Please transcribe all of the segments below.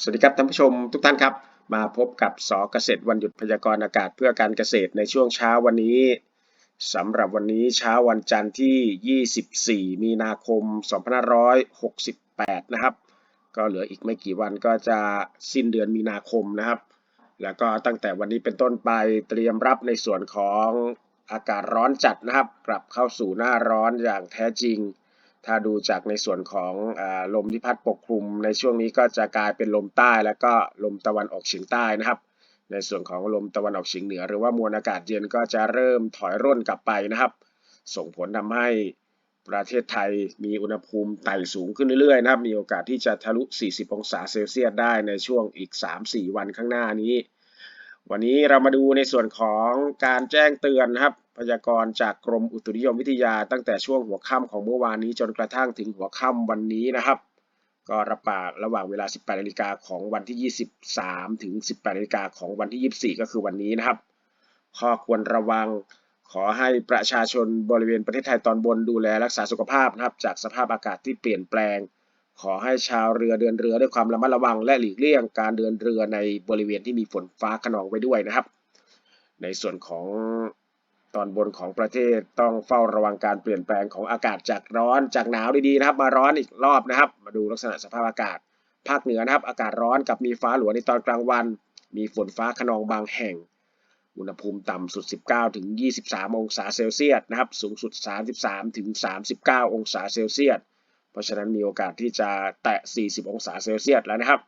สวัสดีครับท่านผู้ชมทุกท่านครับ มาพบกับสเกษตรวันหยุดพยากรณ์อากาศเพื่อการเกษตรในช่วงเช้าวันนี้สำหรับวันนี้เช้าวันจันทร์ที่ 24 มีนาคม 2568 นะครับ ก็เหลืออีกไม่กี่วันก็จะสิ้นเดือนมีนาคมนะครับ แล้วก็ตั้งแต่วันนี้เป็นต้นไปเตรียมรับในส่วนของอากาศร้อนจัดนะครับ กลับเข้าสู่หน้าร้อนอย่างแท้จริง ถ้าดูจากในส่วนของอลมที่พัดปกคลุม ในช่วงนี้ก็จะกลายเป็นลมใต้แล้วก็ลมตะวันออกเฉียงใต้นะครับ ในส่วนของลมตะวันออกเฉียงเหนือ หรือว่ามวลอากาศเย็นก็จะเริ่มถอยร่นกลับไปนะครับ ส่งผลทำให้ประเทศไทยมีอุณหภูมิไต่สูงขึ้นเรื่อยๆนะครับ มีโอกาสที่จะทะลุ 40 องศาเซลเซียสได้ในช่วงอีก 3-4 วันข้างหน้านี้ วันนี้เรามาดูในส่วนของการแจ้งเตือนนะครับ พยากรณ์จากกรมอุตุนิยมวิทยาตั้งแต่ช่วงหัวค่ำของเมื่อวานนี้จนกระทั่งถึงหัวค่ำวันนี้นะครับ ก็ระบาดระหว่างเวลา 18นาฬิกาของวันที่ 23 ถึง 18นาฬิกาของวันที่ 24 ก็คือวันนี้นะครับ ข้อควรระวังขอให้ประชาชนบริเวณประเทศไทยตอนบนดูแลรักษาสุขภาพนะครับจากสภาพอากาศที่เปลี่ยนแปลง ขอให้ชาวเรือเดินเรือด้วยความระมัดระวัง และหลีกเลี่ยงการเดินเรือในบริเวณที่มีฝนฟ้าขนองไว้ด้วยนะครับ ในส่วนของ ตอนบนของประเทศต้องเฝ้าระวังการเปลี่ยนแปลงของอากาศจากร้อนจากหนาวดีๆนะครับ มาร้อนอีกรอบนะครับ มาดูลักษณะสภาพอากาศ ภาคเหนือนะครับ อากาศร้อนกับมีฟ้าหลวในตอนกลางวัน มีฝนฟ้าขนองบางแห่ง อุณหภูมิต่ำสุด 19 ถึง 23 องศาเซลเซียสนะครับ สูงสุด 33 ถึง 39 องศาเซลเซียส เพราะฉะนั้นมีโอกาสที่จะแตะ 40 องศาเซลเซียสแล้วนะครับ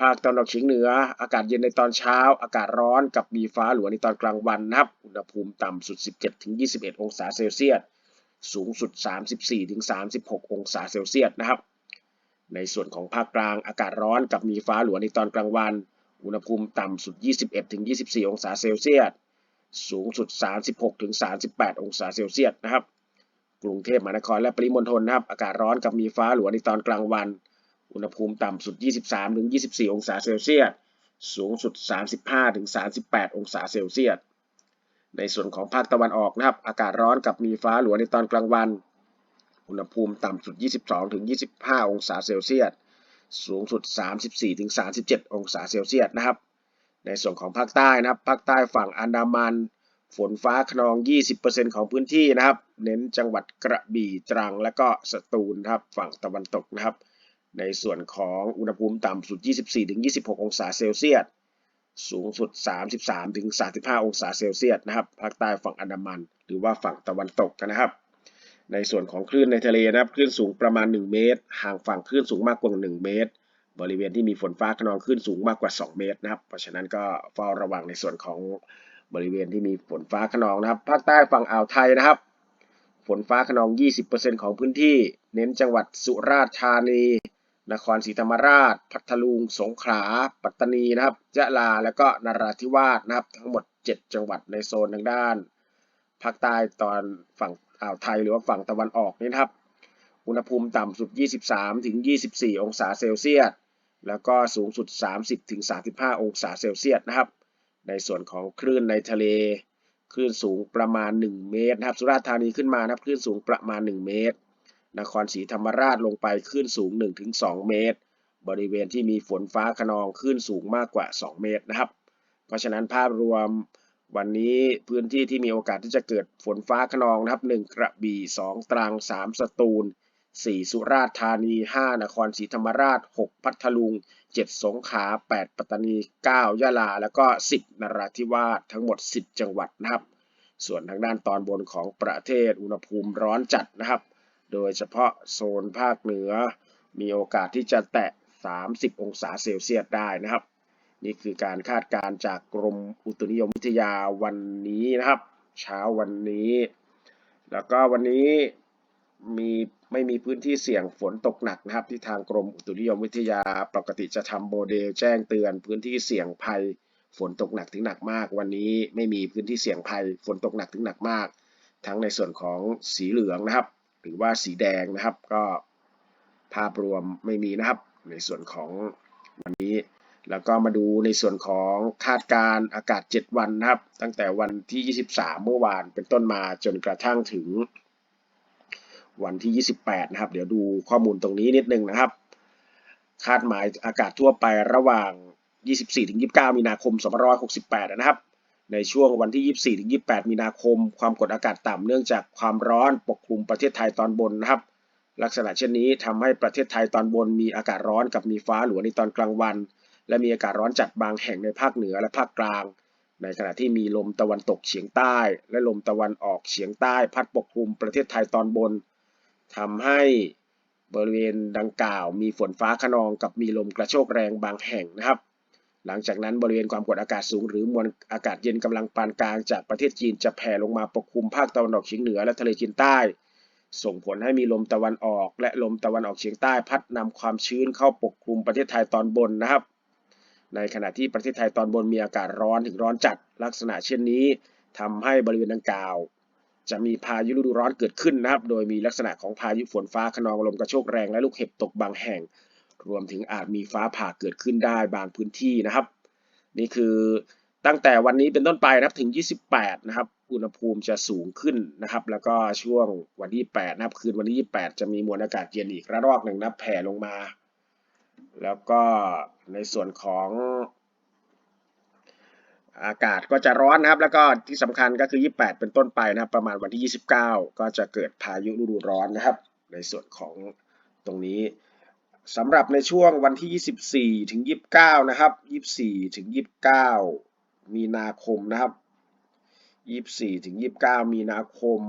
ภาคตะวันออกเฉียงเหนือ อากาศเย็นในตอนเช้า อากาศร้อนกับมีฟ้าหลวในตอนกลางวันนะครับ อุณหภูมิต่ำสุด 17-21 องศาเซลเซียส สูงสุด 34-36 องศาเซลเซียสนะครับ ในส่วนของภาคกลาง อากาศร้อนกับมีฟ้าหลวในตอนกลางวัน อุณหภูมิต่ำสุด 21-24 องศาเซลเซียส สูงสุด 36-38 องศาเซลเซียสนะครับ กรุงเทพมหานครและปริมณฑลนะครับ อากาศร้อนกับมีฟ้าหลวในตอนกลางวัน อุณหภูมิต่ำสุด 23 ถึง 24 องศาเซลเซียส สูงสุด 35 ถึง 38 องศาเซลเซียส ในส่วนของภาคตะวันออกนะครับ อากาศร้อนกับมีฟ้าหลวในตอนกลางวัน อุณหภูมิต่ำสุด 22 ถึง 25 องศาเซลเซียส สูงสุด 34 ถึง 37 องศาเซลเซียสนะครับ ในส่วนของภาคใต้นะครับ ภาคใต้ฝั่งอันดามันฝนฟ้าขนอง 20%ของพื้นที่นะครับ เน้นจังหวัดกระบี่ ตรัง และก็สตูลนะครับ ฝั่งตะวันตกนะครับ ในส่วนของอุณหภูมิต่ำสุด 24ถึง26 องศาเซลเซียส สูงสุด 33ถึง35 องศาเซลเซียสนะครับ ภาคใต้ฝั่งอันดามัน หรือว่าฝั่งตะวันตกนะครับ ในส่วนของคลื่นในทะเลนะครับ คลื่นสูงประมาณ 1 เมตร ห่างฝั่งคลื่นสูงมากกว่า 1 เมตร บริเวณที่มีฝนฟ้าขนองคลื่นสูงมากกว่า 2 เมตรนะครับ เพราะฉะนั้นก็เฝ้าระวังในส่วนของบริเวณที่มีฝนฟ้าขนองนะครับ ภาคใต้ฝั่งอ่าวไทยนะครับ ฝนฟ้าขนอง 20%ของพื้นที่ เน้นจังหวัดสุราษฎร์ธานี นครศรีธรรมราช พัทลุง สงขลา ปัตตานีนะครับยะลา และก็นราธิวาสนะครับ ทั้งหมด 7 จังหวัดในโซนทางด้านภาคใต้ตอนฝั่งอ่าวไทยหรือว่าฝั่งตะวันออกนี่นะครับ อุณหภูมิต่ำสุด 23 ถึง 24 องศาเซลเซียส แล้วก็สูงสุด 30 ถึง 35 องศาเซลเซียสนะครับ ในส่วนของคลื่นในทะเล คลื่นสูงประมาณ 1 เมตรนะครับ สุราษฎร์ธานีขึ้นมานะครับ คลื่นสูงประมาณ 1 เมตร นครศรีธรรมราชลงไปคลื่นสูง 1-2 เมตร บริเวณที่มีฝนฟ้าขนองคลื่นสูงมากกว่า 2 เมตรนะครับ เพราะฉะนั้นภาพรวมวันนี้พื้นที่ที่มีโอกาสที่จะเกิดฝนฟ้าขนองนะครับ 1 กระบี่ 2 ตรัง 3 สตูล 4 สุราษฎร์ธานี 5 นครศรีธรรมราช 6 พัทลุง 7 สงขลา 8 ปัตตานี 9 ยะลา แล้วก็ 10 นราธิวาสทั้งหมด 10 จังหวัดนะครับ ส่วนทางด้านตอนบนของประเทศอุณหภูมิร้อนจัดนะครับ โดยเฉพาะโซนภาคเหนือ มีโอกาสที่จะแตะ 30 องศาเซลเซียสได้นะครับ นี่คือการคาดการณ์จากกรมอุตุนิยมวิทยาวันนี้นะครับ เช้าวันนี้ แล้วก็วันนี้มีไม่มีพื้นที่เสี่ยงฝนตกหนักนะครับ ที่ทางกรมอุตุนิยมวิทยาปกติจะทำโมเดลแจ้งเตือนพื้นที่เสี่ยงภัยฝนตกหนักถึงหนักมาก วันนี้ไม่มีพื้นที่เสี่ยงภัยฝนตกหนักถึงหนักมาก ทั้งในส่วนของสีเหลืองนะครับ หรือว่าสีแดงนะครับก็ภาพรวมไม่มีนะครับ ในส่วนของวันนี้ แล้วก็มาดูในส่วนของคาดการอากาศ 7 วันนะครับ ตั้งแต่วันที่ 23 เมื่อวานเป็นต้นมาจนกระทั่งถึง วันที่ 28 นะครับ เดี๋ยวดูข้อมูลตรงนี้นิดนึงนะครับ คาดหมายอากาศทั่วไประหว่าง 24-29 มีนาคม 2568 นะครับ ในช่วงวันที่ 24-28 มีนาคม ความกดอากาศต่ำเนื่องจากความร้อนปกคลุมประเทศไทยตอนบนนะครับ ลักษณะเช่นนี้ทำให้ประเทศไทยตอนบนมีอากาศร้อนกับมีฟ้าหลวในตอนกลางวัน และมีอากาศร้อนจัดบางแห่งในภาคเหนือและภาคกลาง ในขณะที่มีลมตะวันตกเฉียงใต้ และลมตะวันออกเฉียงใต้ พัดปกคลุมประเทศไทยตอนบนทำให้บริเวณดังกล่าว มีฝนฟ้าขนองกับมีลมกระโชกแรงบางแห่งนะครับ หลังจากนั้นบริเวณความกดอากาศสูง หรือมวลอากาศเย็นกำลังปานกลางจากประเทศจีนจะแผ่ลงมาปกคลุมภาคตะวันออกเฉียงเหนือและทะเลจีนใต้ ส่งผลให้มีลมตะวันออก และลมตะวันออกเฉียงใต้ พัดนำความชื้นเข้าปกคลุมประเทศไทยตอนบนนะครับ ในขณะที่ประเทศไทยตอนบนมีอากาศร้อนถึงร้อนจัด ลักษณะเช่นนี้ทำให้บริเวณดังกล่าว จะมีพายุฤดูร้อนเกิดขึ้นนะครับ โดยมีลักษณะของพายุฝนฟ้าขนองลมกระโชกแรงและลูกเห็บตกบางแห่ง รวมถึงอาจมีฟ้าผ่าเกิดขึ้นได้บางพื้นที่นะครับ นี่คือตั้งแต่วันนี้เป็นต้นไปนะครับถึง 28 นะครับ อุณหภูมิจะสูงขึ้นนะครับ แล้วก็ช่วงวันที่ 8 นะครับ คืนวันที่ 28 จะมีมวลอากาศเย็นอีกระลอกหนึ่งนับแผ่ลงมา แล้วก็ในส่วนของอากาศก็จะร้อนนะครับ แล้วก็ที่สำคัญก็คือ 28 เป็นต้นไปนะครับ ประมาณวันที่ 29 ก็จะเกิดพายุฤดูร้อนนะครับ ในส่วนของตรงนี้ สำหรับในช่วงวันที่ 24 ถึง 29 นะครับ 24 ถึง 29 มีนาคมนะครับ 24 ถึง 29 มีนาคม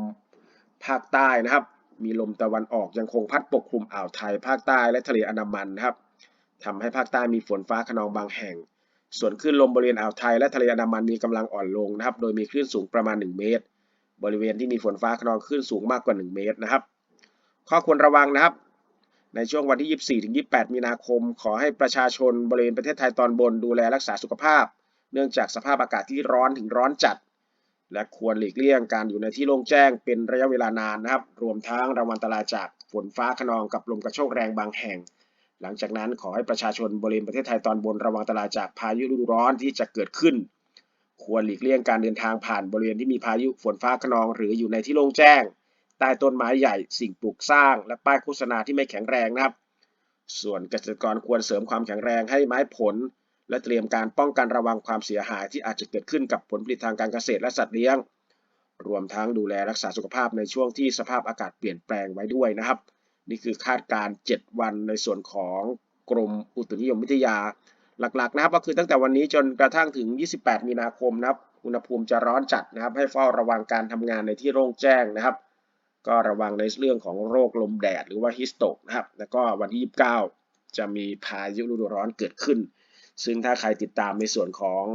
ภาคใต้นะครับ มีลมตะวันออกยังคงพัดปกคลุมอ่าวไทย ภาคใต้และทะเลอันดามันนะครับทำให้ภาคใต้มีฝนฟ้าขนองบางแห่ง ส่วนคลื่นลมบริเวณอ่าวไทยและทะเลอันดามันมีกำลังอ่อนลงนะครับ โดยมีคลื่นสูงประมาณ 1 เมตร บริเวณที่มีฝนฟ้าขนองคลื่นสูงมากกว่า 1 เมตรนะครับ ข้อควรระวังนะครับ ในช่วงวันที่ 24 ถึง 28 มีนาคม ขอให้ประชาชนบริเวณประเทศไทยตอนบนดูแลรักษาสุขภาพ เนื่องจากสภาพอากาศที่ร้อนถึงร้อนจัด และควรหลีกเลี่ยงการอยู่ในที่โล่งแจ้งเป็นระยะเวลานานนะครับ รวมทั้งระวังอันตรายจากฝนฟ้าขนองกับลมกระโชกแรงบางแห่ง หลังจากนั้นขอให้ประชาชนบริเวณประเทศไทยตอนบนระวังอันตรายจากพายุฤดูร้อนที่จะเกิดขึ้น ควรหลีกเลี่ยงการเดินทางผ่านบริเวณที่มีพายุฝนฟ้าขนอง หรืออยู่ในที่โล่งแจ้ง ใต้ต้นไม้ใหญ่ สิ่งปลูกสร้าง และป้ายโฆษณาที่ไม่แข็งแรงนะครับ ส่วนเกษตรกรควรเสริมความแข็งแรงให้ไม้ผล และเตรียมการป้องกันระวังความเสียหายที่อาจจะเกิดขึ้นกับผลผลิตทางการเกษตรและสัตว์เลี้ยง รวมทั้งดูแลรักษาสุขภาพในช่วงที่สภาพอากาศเปลี่ยนแปลงไว้ด้วยนะครับ นี่คือคาดการณ์ 7 วันในส่วนของกรมอุตุนิยมวิทยา หลักๆนะครับ ก็คือตั้งแต่วันนี้จนกระทั่งถึง 28 มีนาคมนะครับ อุณหภูมิจะร้อนจัดนะครับ ให้เฝ้าระวังการทำงานในที่โล่งแจ้งนะครับ ก็ระวังในเรื่องของโรคลมแดดหรือว่าฮิสโตกนะครับ แล้วก็วันที่ 29 จะมีพายุฤดูร้อนเกิดขึ้น ซึ่งถ้าใครติดตามในส่วนของ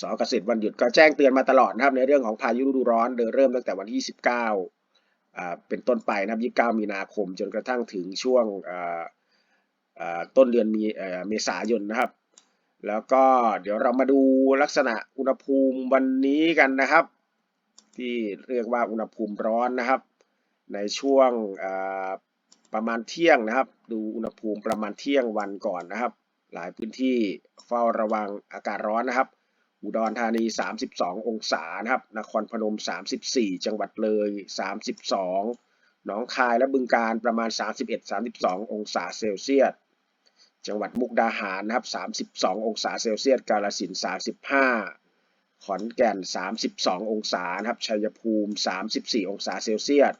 สเกษตรวันหยุดก็แจ้งเตือนมาตลอดนะครับ ในเรื่องของพายุฤดูร้อนโดยเริ่มตั้งแต่วันที่29อ่าเป็นต้นไปนะครับ 29 มีนาคม จนกระทั่งถึงช่วงอ่าอ่าต้นเดือนมีอ่อเมษายนนะครับ แล้วก็เดี๋ยวเรามาดูลักษณะอุณหภูมิวันนี้กันนะครับ ที่เรียกว่าอุณหภูมิร้อนนะครับ ในช่วงประมาณเที่ยงนะครับ ดูอุณหภูมิประมาณเที่ยงวันก่อนนะครับ หลายพื้นที่เฝ้าระวังอากาศร้อนนะครับ อุดรธานี 32 องศานะครับ นครพนม 34 จังหวัดเลย 32 หนองคายและบึงกาฬประมาณ 31-32 องศาเซลเซียสจังหวัดมุกดาหารนะครับ 32 องศาเซลเซียส กาฬสินธุ์35 ขอนแก่น 32 องศานะครับ ชัยภูมิ 34 องศาเซลเซียส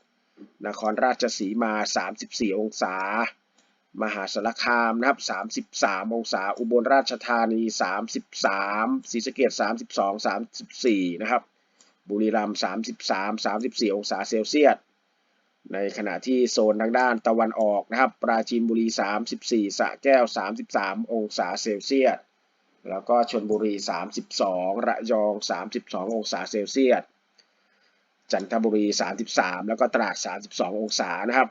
นครราชสีมา 34 องศา มหาสารคามนะครับ 33 องศา อุบลราชธานี 33ศรีสะเกษ32 34 นะครับ บุรีรัมย์ 33 34 องศาเซลเซียส ในขณะที่โซนทางด้านตะวันออกนะครับ ปราจีนบุรี 34สระแก้ว 33 องศาเซลเซียส แล้วก็ชลบุรี 32 ระยอง 32 องศาเซลเซียส จันทบุรี 33 แล้วก็ตราด 32 องศานะครับ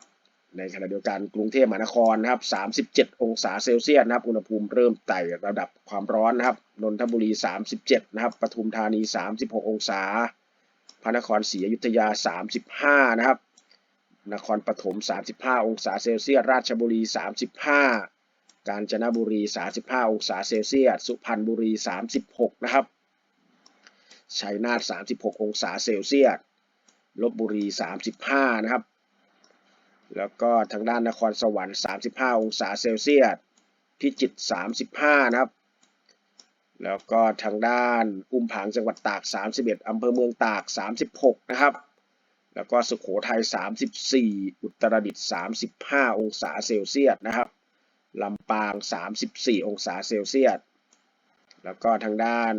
ในขณะเดียวกันกรุงเทพมหานครนะครับ 37 องศาเซลเซียสนะครับ อุณหภูมิเริ่มไต่ระดับความร้อนนะครับ นนทบุรี 37 นะครับ ปทุมธานี 36 องศา พระนครศรีอยุธยา 35 นะครับ นครปฐม 35 องศาเซลเซียส ราชบุรี 35 กาญจนบุรี 35 องศาเซลเซียส สุพรรณบุรี 36 นะครับ ชัยนาท 36 องศาเซลเซียส ลบบุรี 35 นะครับ แล้วก็ทางด้านนครสวรรค์ 35 องศาเซลเซียส พิจิตร 35 นะครับ แล้วก็ทางด้านอุ้มผางจังหวัดตาก 31 อำเภอเมืองตาก 36 นะครับ แล้วก็สุโขทัย 34 อุตรดิตถ์ 35 องศาเซลเซียส นะครับ ลำปาง 34 องศาเซลเซียส แล้วก็ทางด้าน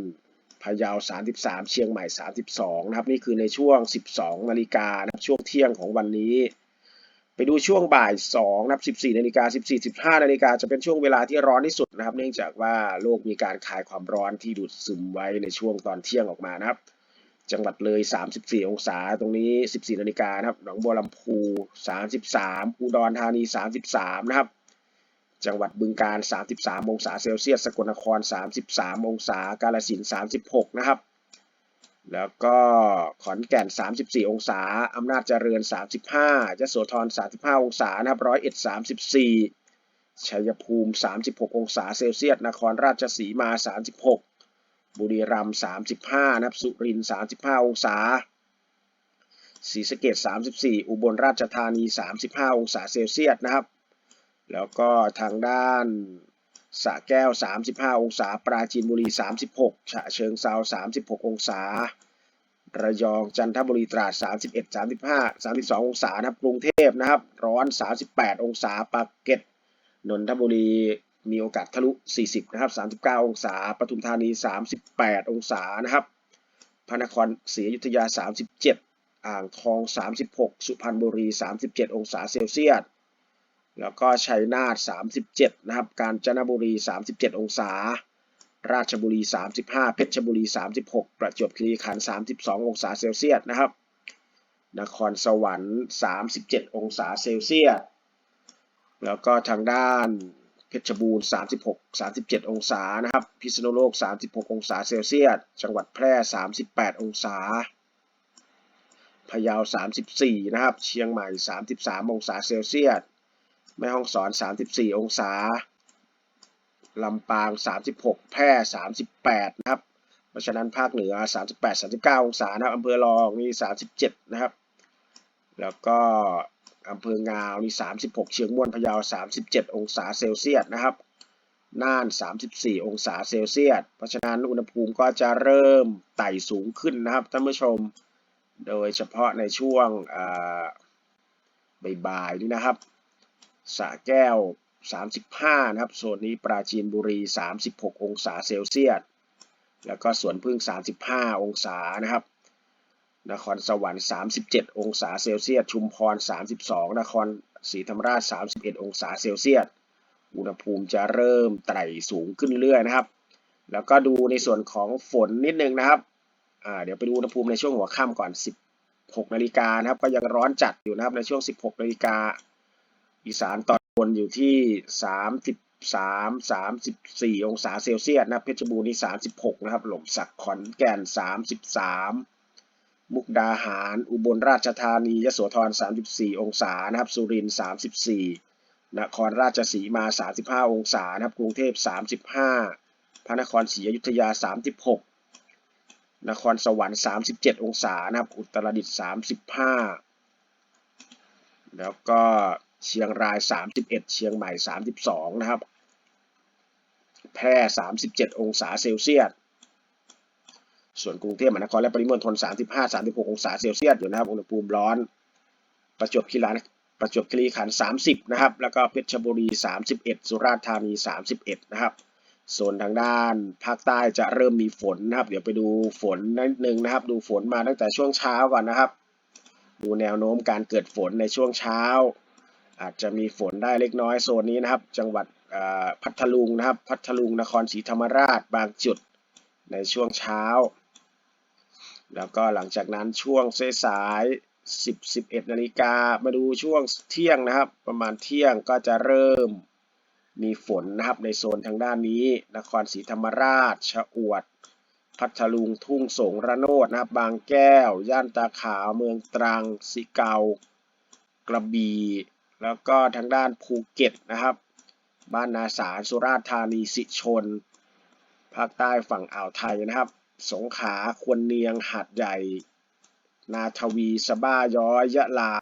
พะเยา 33 เชียงใหม่ 32 นะครับ นี่คือในช่วง 12 นาฬิกานะครับช่วงเที่ยงของวันนี้ ไปดูช่วงบ่าย2นะครับ14 นาฬิกา 14 15 นาฬิกาจะเป็นช่วงเวลาที่ร้อนที่สุดนะครับ เนื่องจากว่าโลกมีการคายความร้อนที่ดูดซึมไว้ในช่วงตอนเที่ยงออกมานะครับ จังหวัดเลย 34 องศา ตรงนี้ 14 นาฬิกานะครับ หนองบัวลำพู 33อุดรธานี 33 นะครับ จังหวัดบึงกาฬ33 องศาเซลเซียส สกลนคร 33 องศา กาฬสินธุ์36 นะครับ แล้วก็ขอนแก่น 34 องศา อำนาจเจริญ 35ยโสธร 35 องศา นะครับ ร้อยเอ็ด 34 ชัยภูมิ 36 องศาเซลเซียส นครราชสีมา 36 บุรีรัมย์ 35 นะครับ สุรินทร์ 35 องศาศรีสะเกษ34 อุบลราชธานี 35 องศาเซลเซียส นะครับ แล้วก็ทางด้านสระแก้ว 35 องศา ปราจีนบุรี 36 ฉะเชิงเซา36 องศา ระยองจันทบุรีตราด 31 35 32 องศานะครับ กรุงเทพนะครับ ร้อน 38 องศาปากเกร็ดนนทบุรีมีโอกาสทะลุ 40 นะครับ 39 องศา ปทุมธานี 38 องศานะครับ พระนครศรีอยุธยา 37 อ่างทอง 36 สุพรรณบุรี 37 องศาเซลเซียส แล้วก็ชัยนาท37 นะครับ กาญจนบุรี 37 องศา ราชบุรี 35 เพชรบุรี 36 ประจวบคีรีขันธ์32 องศาเซลเซียสนะครับ นครสวรรค์ 37 องศาเซลเซียส แล้วก็ทางด้านเพชรบูรณ์ 36 37 องศานะครับ พิษณุโลก 36 องศาเซลเซียส จังหวัดแพร่ 38 องศาพะเยา 34 นะครับ เชียงใหม่ 33 องศาเซลเซียส แม่ฮ่องสอน 34 องศา ลำปาง 36 แพร่ 38 นะครับ เพราะฉะนั้นภาคเหนือ 38 39 องศานะครับอำเภอรองนี่ 37 นะครับ แล้วก็อำเภองาวนี่ 36 เชียงม่วนพะเยา 37 องศาเซลเซียสนะครับ น่าน 34 องศาเซลเซียส เพราะฉะนั้นอุณหภูมิก็จะเริ่มไต่สูงขึ้นนะครับท่านผู้ชม โดยเฉพาะในช่วงบ่ายๆนี่นะครับ สระแก้ว 35 นะครับโซนนี้ปราจีนบุรี 36 องศาเซลเซียส แล้วก็สวนพึ่ง 35 องศานะครับ นครสวรรค์ 37 องศาเซลเซียส ชุมพร 32 นครศรีธรรมราช 31 องศาเซลเซียส อุณหภูมิจะเริ่มไต่สูงขึ้นเรื่อยนะครับ แล้วก็ดูในส่วนของฝนนิดนึงนะครับอ่าเดี๋ยวไปดูอุณหภูมิในช่วงหัวค่ำก่อน 16 นาฬิกานะครับ ก็ยังร้อนจัดอยู่นะครับในช่วง 16 นาฬิกา อีสานตอนบนอยู่ที่ 33 34 องศาเซลเซียสนะเพชรบูรณ์นี่36 นะครับ หล่มสักขอนแก่น 33 มุกดาหาร อุบลราชธานียโสธร 34 องศานะครับ สุรินทร์34 นครราชสีมา 35 องศานะครับ กรุงเทพ 35 พระนครศรีอยุธยา 36นครสวรรค์ 37 องศานะครับ อุตรดิตถ์35 แล้วก็ เชียงราย 31 เชียงใหม่ 32 นะครับ แพร่ 37 องศาเซลเซียส ส่วนกรุงเทพมหานครและปริมณฑล 35 36 องศาเซลเซียสอยู่นะครับ อุณหภูมิร้อน ประจวบคีรีประจวบคีรีขันธ์30 นะครับ แล้วก็เพชรบุรี 31 สุราษฎร์ธานี 31 นะครับส่วนทางด้านภาคใต้จะเริ่มมีฝนนะครับ เดี๋ยวไปดูฝนนิดนึงนะครับ ดูฝนมาตั้งแต่ช่วงเช้าก่อนนะครับ ดูแนวโน้มการเกิดฝนในช่วงเช้า อาจจะมีฝนได้เล็กน้อยโซนนี้นะครับ จังหวัดพัทลุงนะครับ พัทลุงนครศรีธรรมราชบางจุดในช่วงเช้า แล้วก็หลังจากนั้นช่วงสาย10 11นาฬิกามาดูช่วงเที่ยงนะครับ ประมาณเที่ยงก็จะเริ่มมีฝนนะครับในโซนทางด้านนี้ นครศรีธรรมราชชะอวด พัทลุงทุ่งสงระโนดนะครับ บางแก้ว ย่านตาขาวเมืองตรังสิเกา กระบี่ แล้วก็ทางด้านภูเก็ตนะครับ บ้านนาสารสุราษฎร์ธานีสิชน ภาคใต้ฝั่งอ่าวไทยนะครับ สงขลาควรเนียงหาดใหญ่ นาทวีสบ้าย้อยยะลา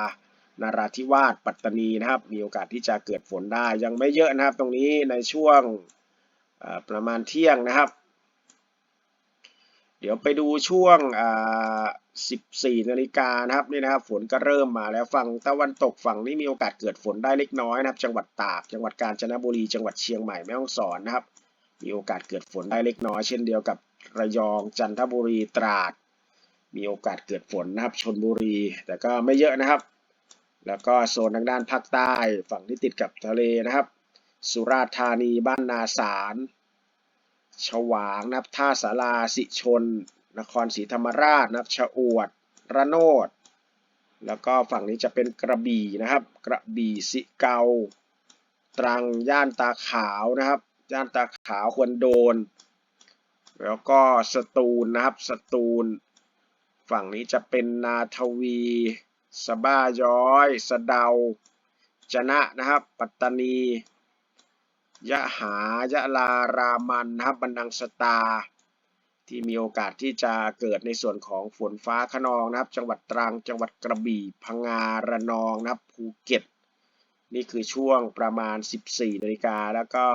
นาราธิวาสปัตตานีนะครับ มีโอกาสที่จะเกิดฝนได้ยังไม่เยอะนะครับ ตรงนี้ในช่วงประมาณเที่ยงนะครับ เดี๋ยวไปดูช่วงอ่า14นาฬิกานะครับนี่นะครับฝนก็เริ่มมาแล้วฝั่งตะวันตกฝั่งนี้มีโอกาสเกิดฝนได้เล็กน้อยนะครับ จังหวัดตาก จังหวัดกาญจนบุรี จังหวัดเชียงใหม่แม่ฮ่องสอนนะครับ มีโอกาสเกิดฝนได้เล็กน้อย เช่นเดียวกับระยองจันทบุรีตราด มีโอกาสเกิดฝนนะครับชนบุรี แต่ก็ไม่เยอะนะครับ แล้วก็โซนทางด้านภาคใต้ ฝั่งที่ติดกับทะเลนะครับ สุราษฎร์ธานีบ้านนาสาร ฉวางนะครับท่าสาราสิชน นครศรีธรรมราชนะครับ ชะอวด ระโนด แล้วก็ฝั่งนี้จะเป็นกระบี่นะครับ กระบี่สิเกา ตรังย่านตาขาวนะครับ ย่านตาขาวควรโดน แล้วก็สตูลนะครับ สตูล ฝั่งนี้จะเป็นนาทวีสบ้าย้อย สะเดา จนะนะครับ ปัตตานี ยะหายะลารามันนะครับบันดังสตา ที่มีโอกาสที่จะเกิดในส่วนของฝนฟ้าขนองนะครับ จังหวัดตรัง จังหวัดกระบี่ พังงา ระนองนะครับ ภูเก็ต นี่คือช่วงประมาณ 14นาฬิกาแล้วก็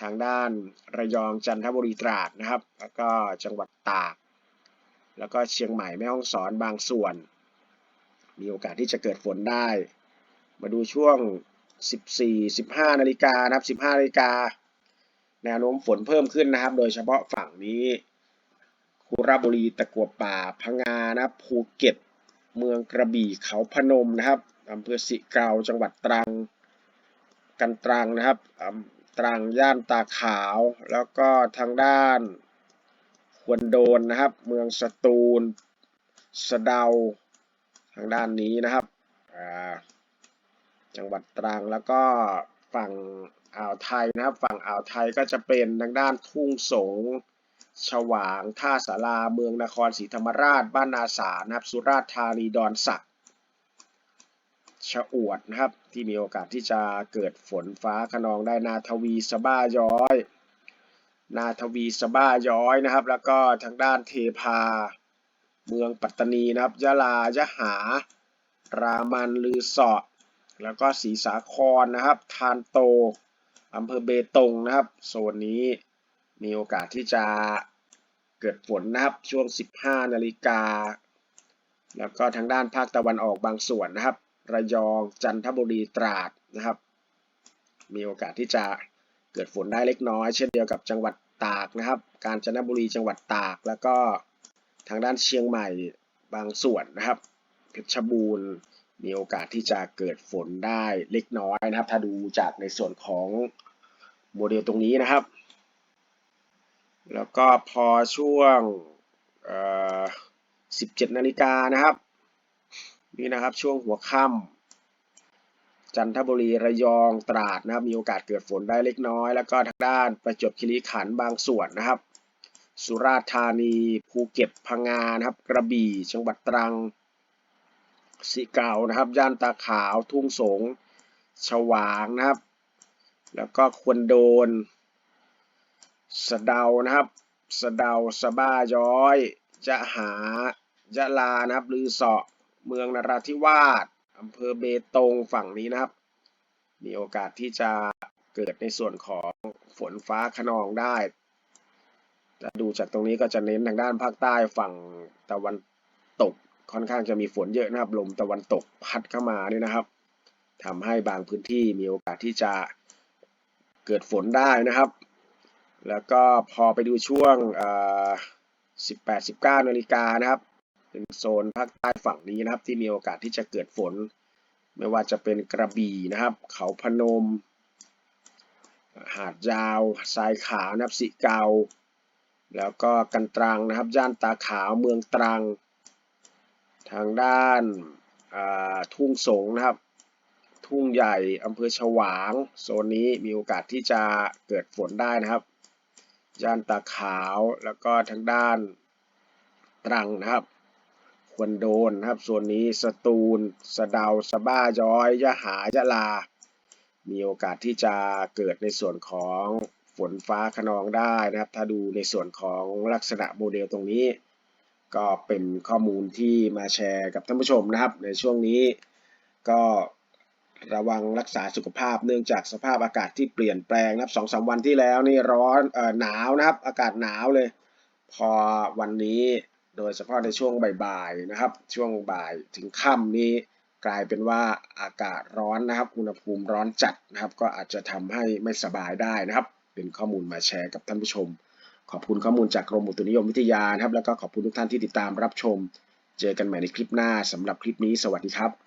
ทางด้านระยอง จันทบุรีตราดนะครับ แล้วก็จังหวัดตาก แล้วก็เชียงใหม่ แม่ฮ่องสอนบางส่วน มีโอกาสที่จะเกิดฝนได้ มาดูช่วง 14 15นาฬิกานะครับ15นาฬิกาแนวโน้มฝนเพิ่มขึ้นนะครับ โดยเฉพาะฝั่งนี้คุระบุรีตะกัวป่าพังงานะครับภูเก็ต เมืองกระบี่เขาพนมนะครับอำเภอสิเกาจังหวัดตรัง กันตรังนะครับตรังย่านตาขาว แล้วก็ทางด้านควรโดนนะครับ เมืองสตูล สะเดา ทางด้านนี้นะครับอ่า จังหวัดตรังแล้วก็ฝั่งอ่าวไทยนะครับฝั่งอ่าวไทยก็จะเป็นทางด้านทุ่งสงฉวางท่าสาราเมืองนครศรีธรรมราช บ้านนาสานะครับสุราษฎร์ธานีดอนสักชะอวดนะครับที่มีโอกาสที่จะเกิดฝนฟ้าขนองได้นาทวีสบ้าย้อย นาทวีสบ้าย้อยนะครับ แล้วก็ทางด้านเทพา เมืองปัตตานีนะครับยะลายะหา รามันลือสาะ แล้วก็ศรีสาครนะครับ ทานโตอำเภอเบตงนะครับ โซนนี้มีโอกาสที่จะเกิดฝนนะครับช่วง 15 นาฬิกา แล้วก็ทางด้านภาคตะวันออกบางส่วนนะครับ ระยองจันทบุรีตราดนะครับ มีโอกาสที่จะเกิดฝนได้เล็กน้อย เช่นเดียวกับจังหวัดตากนะครับ กาญจนบุรีจังหวัดตาก แล้วก็ทางด้านเชียงใหม่บางส่วนนะครับเพชรบูรณ์ มีโอกาสที่จะเกิดฝนได้เล็กน้อยนะครับ ถ้าดูจากในส่วนของโมเดลตรงนี้นะครับ แล้วก็พอช่วง 17 นาฬิกานะครับ นี่นะครับช่วงหัวค่ำจันทบุรีระยองตราดนะครับ มีโอกาสเกิดฝนได้เล็กน้อย แล้วก็ทางด้านประจวบคีรีขันธ์บางส่วนนะครับ สุราษฎร์ธานีภูเก็ตพังงานะครับ กระบี่จังหวัดตรัง สีเก่านะครับ ย่านตาขาวทุ่งสงฉวางนะครับ แล้วก็ควรโดน สะเดานะครับ สะเดาสะบ้าย้อย จะหายะลานะครับลือเสาะเมืองนราธิวาสอำเภอเบตงฝั่งนี้นะครับ มีโอกาสที่จะเกิดในส่วนของฝนฟ้าขนองได้ถ้าดูจากตรงนี้ก็จะเน้นทางด้านภาคใต้ฝั่งตะวันตก ค่อนข้างจะมีฝนเยอะนะครับ ลมตะวันตกพัดเข้ามานี่นะครับทำให้บางพื้นที่มีโอกาสที่จะเกิดฝนได้นะครับ แล้วก็พอไปดูช่วง 18 19 นาฬิกานะครับ เป็นโซนภาคใต้ฝั่งนี้นะครับ ที่มีโอกาสที่จะเกิดฝน ไม่ว่าจะเป็นกระบี่นะครับ เขาพนม หาดยาวทรายขาวนะครับสิเกาแล้วก็กันตรังนะครับ ย่านตาขาวเมืองตรัง ทางด้านทุ่งสงนะครับ ทุ่งใหญ่อำเภอฉวาง โซนนี้มีโอกาสที่จะเกิดฝนได้นะครับย่านตาขาวแล้วก็ทางด้านตรังนะครับ ควรโดนนะครับ ส่วนนี้สตูล สะเดาสะบ้าย้อยยะหายะลา มีโอกาสที่จะเกิดในส่วนของฝนฟ้าขนองได้นะครับ ถ้าดูในส่วนของลักษณะโมเดลตรงนี้ ก็เป็นข้อมูลที่มาแชร์กับท่านผู้ชมนะครับ ในช่วงนี้ก็ระวังรักษาสุขภาพเนื่องจากสภาพอากาศที่เปลี่ยนแปลงนะครับสองสามวันที่แล้วนี่ร้อนเอ่อหนาวนะครับ อากาศหนาวเลย พอวันนี้โดยเฉพาะในช่วงบ่ายๆนะครับ ช่วงบ่ายถึงค่ำนี้กลายเป็นว่าอากาศร้อนนะครับ อุณหภูมิร้อนจัดนะครับ ก็อาจจะทำให้ไม่สบายได้นะครับ เป็นข้อมูลมาแชร์กับท่านผู้ชม ขอบคุณข้อมูลจากกรมอุตุนิยมวิทยานะครับ แล้วก็ขอบคุณทุกท่านที่ติดตามรับชม เจอกันใหม่ในคลิปหน้าสำหรับคลิปนี้ สวัสดีครับ